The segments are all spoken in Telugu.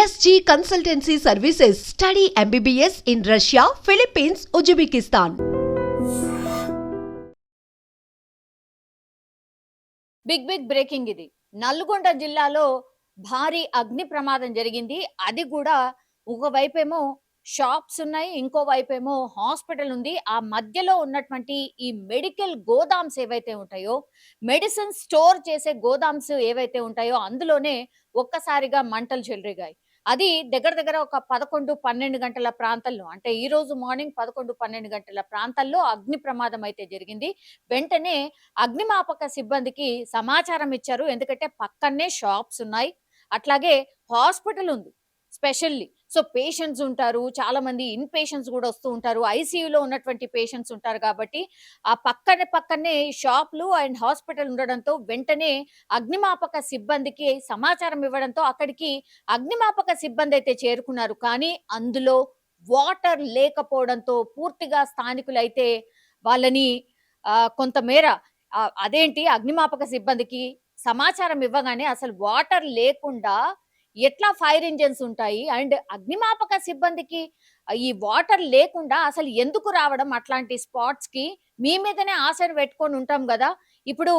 SG consultancy services study MBBS in Russia Philippines Uzbekistan. Big big breaking ఇది. నల్గొండ జిల్లాలో భారీ అగ్ని ప్రమాదం జరిగింది. అది కూడా ఒకవైపేమో షాప్స్ ఉన్నాయి ఇంకోవైపేమో హాస్పిటల్ ఉంది. ఆ మధ్యలో ఉన్నటువంటి ఈ మెడికల్ గోదామ్స్ ఏవైతే ఉంటాయో మెడిసిన్ స్టోర్ చేసే గోదామ్స్ ఏవైతే ఉంటాయో అందులోనే ఒక్కసారిగా మంటలు చెలరిగాయి. అది దగ్గర దగ్గర ఒక పదకొండు పన్నెండు గంటల ప్రాంతంలో అంటే ఈ రోజు మార్నింగ్ పదకొండు పన్నెండు గంటల ప్రాంతాల్లో అగ్ని ప్రమాదం అయితే జరిగింది. వెంటనే అగ్నిమాపక సిబ్బందికి సమాచారం ఇచ్చారు. ఎందుకంటే పక్కనే షాప్స్ ఉన్నాయి. అట్లాగే హాస్పిటల్ ఉంది స్పెషల్లీ. సో పేషెంట్స్ ఉంటారు చాలా మంది ఇన్ పేషెంట్స్ కూడా వస్తూ ఉంటారు. ఐసీయూలో ఉన్నటువంటి పేషెంట్స్ ఉంటారు కాబట్టి ఆ పక్కనే పక్కనే షాప్లు అండ్ హాస్పిటల్ ఉండడంతో వెంటనే అగ్నిమాపక సిబ్బందికి సమాచారం ఇవ్వడంతో అక్కడికి అగ్నిమాపక సిబ్బంది అయితే చేరుకున్నారు. కానీ అందులో వాటర్ లేకపోవడంతో పూర్తిగా స్థానికులైతే వాళ్ళని కొంతమేర అదేంటి అగ్నిమాపక సిబ్బందికి సమాచారం ఇవ్వగానే అసలు వాటర్ లేకుండా ఎట్లా ఫైర్ ఇంజన్స్ ఉంటాయి? అండ్ అగ్నిమాపక సిబ్బందికి ఈ వాటర్ లేకుండా అసలు ఎందుకు రావడం అట్లాంటి స్పాట్స్కి మీ మీదనే ఆశను పెట్టుకొని ఉంటాం కదా? ఇప్పుడు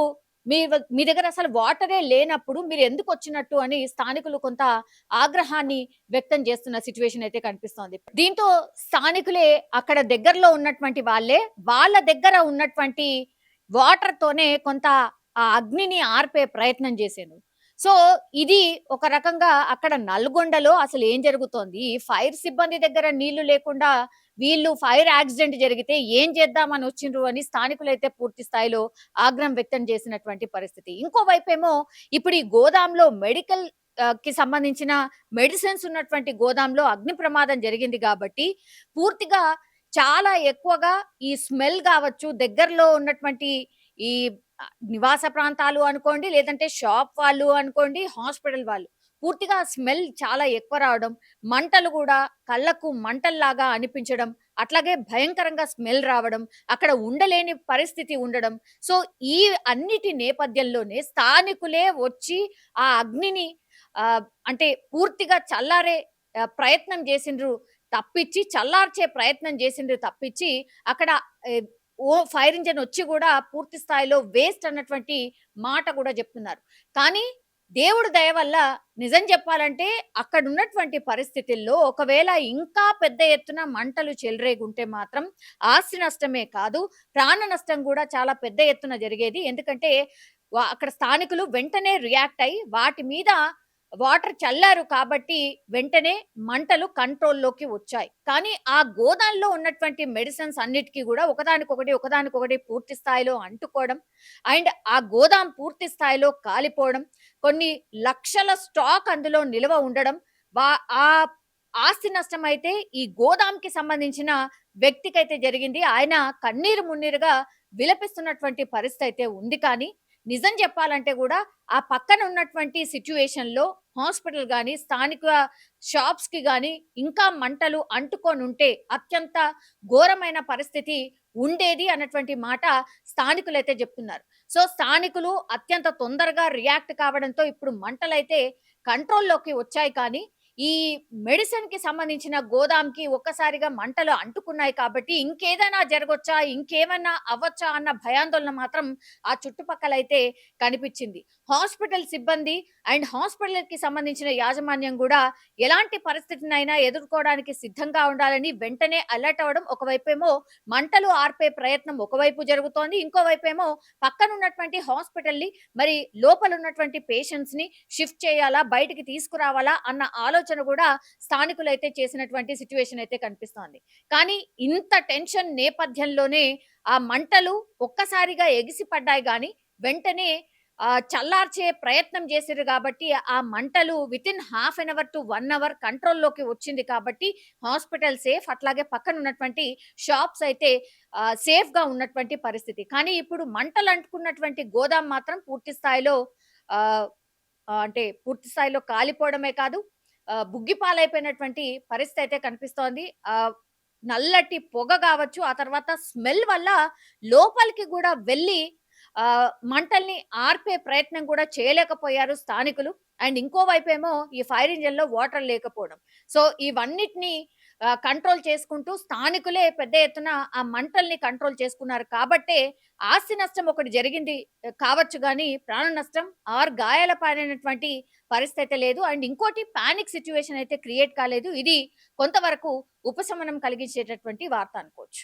మీ మీ దగ్గర అసలు వాటరే లేనప్పుడు మీరు ఎందుకు వచ్చినట్టు అని స్థానికులు కొంత ఆగ్రహాన్ని వ్యక్తం చేస్తున్న సిచ్యువేషన్ అయితే కనిపిస్తోంది. దీంతో స్థానికులే అక్కడ దగ్గరలో ఉన్నటువంటి వాళ్ళే వాళ్ళ దగ్గర ఉన్నటువంటి వాటర్ తోనే కొంత ఆ అగ్నిని ఆర్పే ప్రయత్నం చేశాను సో ఇది ఒక రకంగా అక్కడ నల్గొండలో అసలు ఏం జరుగుతోంది? ఫైర్ సిబ్బంది దగ్గర నీళ్ళు లేకుండా వీళ్ళు ఫైర్ యాక్సిడెంట్ జరిగితే ఏం చేద్దామని వచ్చిండ్రు అని స్థానికులైతే పూర్తి స్థాయిలో ఆగ్రహం వ్యక్తం చేసినటువంటి పరిస్థితి. ఇంకోవైపు ఏమో ఇప్పుడు ఈ గోదాంలో మెడికల్కి సంబంధించిన మెడిసిన్స్ ఉన్నటువంటి గోదాంలో అగ్ని ప్రమాదం జరిగింది కాబట్టి పూర్తిగా చాలా ఎక్కువగా ఈ స్మెల్ కావచ్చు దగ్గరలో ఉన్నటువంటి ఈ నివాస ప్రాంతాలు అనుకోండి లేదంటే షాప్ వాళ్ళు అనుకోండి హాస్పిటల్ వాళ్ళు. పూర్తిగా స్మెల్ చాలా ఎక్కువ రావడం మంటలు కూడా కళ్ళకు మంటల్లాగా అనిపించడం అట్లాగే భయంకరంగా స్మెల్ రావడం అక్కడ ఉండలేని పరిస్థితి ఉండడం. సో ఈ అన్నిటి నేపథ్యంలోనే స్థానికులే వచ్చి ఆ అగ్నిని అంటే పూర్తిగా చల్లారే ప్రయత్నం చేసిండ్రు తప్పించి చల్లార్చే ప్రయత్నం చేసిండ్రు తప్పించి అక్కడ ఓ ఫైర్ ఇంజన్ వచ్చి కూడా పూర్తి స్థాయిలో వేస్ట్ అన్నటువంటి మాట కూడా చెప్తున్నారు. కానీ దేవుడు దయ వల్ల నిజం చెప్పాలంటే అక్కడ ఉన్నటువంటి పరిస్థితుల్లో ఒకవేళ ఇంకా పెద్ద ఎత్తున మంటలు చెలరేగుంటే మాత్రం ఆస్తి నష్టమే కాదు ప్రాణ నష్టం కూడా చాలా పెద్ద ఎత్తున జరిగేది. ఎందుకంటే అక్కడ స్థానికులు వెంటనే రియాక్ట్ అయ్యి వాటి మీద వాటర్ చల్లారు కాబట్టి వెంటనే మంటలు కంట్రోల్లోకి వచ్చాయి. కానీ ఆ గోదాంలో ఉన్నటువంటి మెడిసిన్స్ అన్నిటికీ కూడా ఒకదానికొకటి ఒకదానికొకటి పూర్తి స్థాయిలో అంటుకోవడం అండ్ ఆ గోదాం పూర్తి స్థాయిలో కాలిపోవడం కొన్ని లక్షల స్టాక్ అందులో నిల్వ ఉండడం వా- ఆ ఆస్తి నష్టం అయితే ఈ గోదాంకి సంబంధించిన వ్యక్తికైతే జరిగింది. ఆయన కన్నీరు మున్నీరుగా విలపిస్తున్నటువంటి పరిస్థితి అయితే ఉంది. కానీ నిజం చెప్పాలంటే కూడా ఆ పక్కన ఉన్నటువంటి సిచ్యువేషన్లో హాస్పిటల్ కానీ స్థానిక షాప్స్కి కానీ ఇంకా మంటలు అంటుకొని ఉంటే అత్యంత ఘోరమైన పరిస్థితి ఉండేది అన్నటువంటి మాట స్థానికులైతే చెప్తున్నారు. సో స్థానికులు అత్యంత తొందరగా రియాక్ట్ కావడంతో ఇప్పుడు మంటలైతే కంట్రోల్లోకి వచ్చాయి కానీ ఈ మెడిసిన్కి సంబంధించిన గోదాం కి ఒక్కసారిగా మంటలు అంటుకున్నాయి కాబట్టి ఇంకేదైనా జరగొచ్చా? ఇంకేమన్నా అవ్వచ్చా? అన్న భయాందోళన మాత్రం ఆ చుట్టుపక్కల అయితే కనిపించింది. హాస్పిటల్ సిబ్బంది అండ్ హాస్పిటల్కి సంబంధించిన యాజమాన్యం కూడా ఎలాంటి పరిస్థితినైనా ఎదుర్కోవడానికి సిద్ధంగా ఉండాలని వెంటనే అలర్ట్ అవ్వడం ఒకవైపేమో మంటలు ఆర్పే ప్రయత్నం ఒకవైపు జరుగుతోంది. ఇంకోవైపేమో పక్కన ఉన్నటువంటి హాస్పిటల్ని మరి లోపల ఉన్నటువంటి పేషెంట్స్ని షిఫ్ట్ చేయాలా? బయటికి తీసుకురావాలా? అన్న ఆలోచన కూడా స్థానికులు అయితే చేసినటువంటి సిచ్యువేషన్ అయితే కనిపిస్తోంది. కానీ ఇంత టెన్షన్ నేపథ్యంలోనే ఆ మంటలు ఒక్కసారిగా ఎగిసిపడ్డాయి కానీ వెంటనే చల్లార్చే ప్రయత్నం చేసిరు కాబట్టి ఆ మంటలు with in half an hour to one hour కంట్రోల్లోకి వచ్చింది కాబట్టి హాస్పిటల్ సేఫ్ అట్లాగే పక్కన ఉన్నటువంటి షాప్స్ అయితే సేఫ్గా ఉన్నటువంటి పరిస్థితి. కానీ ఇప్పుడు మంటలు అంటుకున్నటువంటి గోదాం మాత్రం పూర్తి స్థాయిలో అంటే పూర్తి స్థాయిలో కాలిపోవడమే కాదు బుగ్గిపాలైపోయినటువంటి పరిస్థితి అయితే కనిపిస్తోంది. నల్లటి పొగ కావచ్చు ఆ తర్వాత స్మెల్ వల్ల లోపలికి కూడా వెళ్ళి మంటల్ని ఆర్పే ప్రయత్నం కూడా చేయలేకపోయారు స్థానికులు. అండ్ ఇంకోవైపేమో ఈ ఫైర్ ఇంజన్లో వాటర్ లేకపోవడం. సో ఇవన్నిటిని కంట్రోల్ చేసుకుంటూ స్థానికులే పెద్ద ఎత్తున ఆ మంటల్ని కంట్రోల్ చేసుకున్నారు. కాబట్టే ఆస్తి నష్టం ఒకటి జరిగింది కావచ్చు కానీ ప్రాణ నష్టం ఆర్ గాయాల పాలైనటువంటి పరిస్థితి లేదు. అండ్ ఇంకోటి పానిక్ సిచ్యువేషన్ అయితే క్రియేట్ కాలేదు. ఇది కొంతవరకు ఉపశమనం కలిగించేటటువంటి వార్త అనుకోవచ్చు.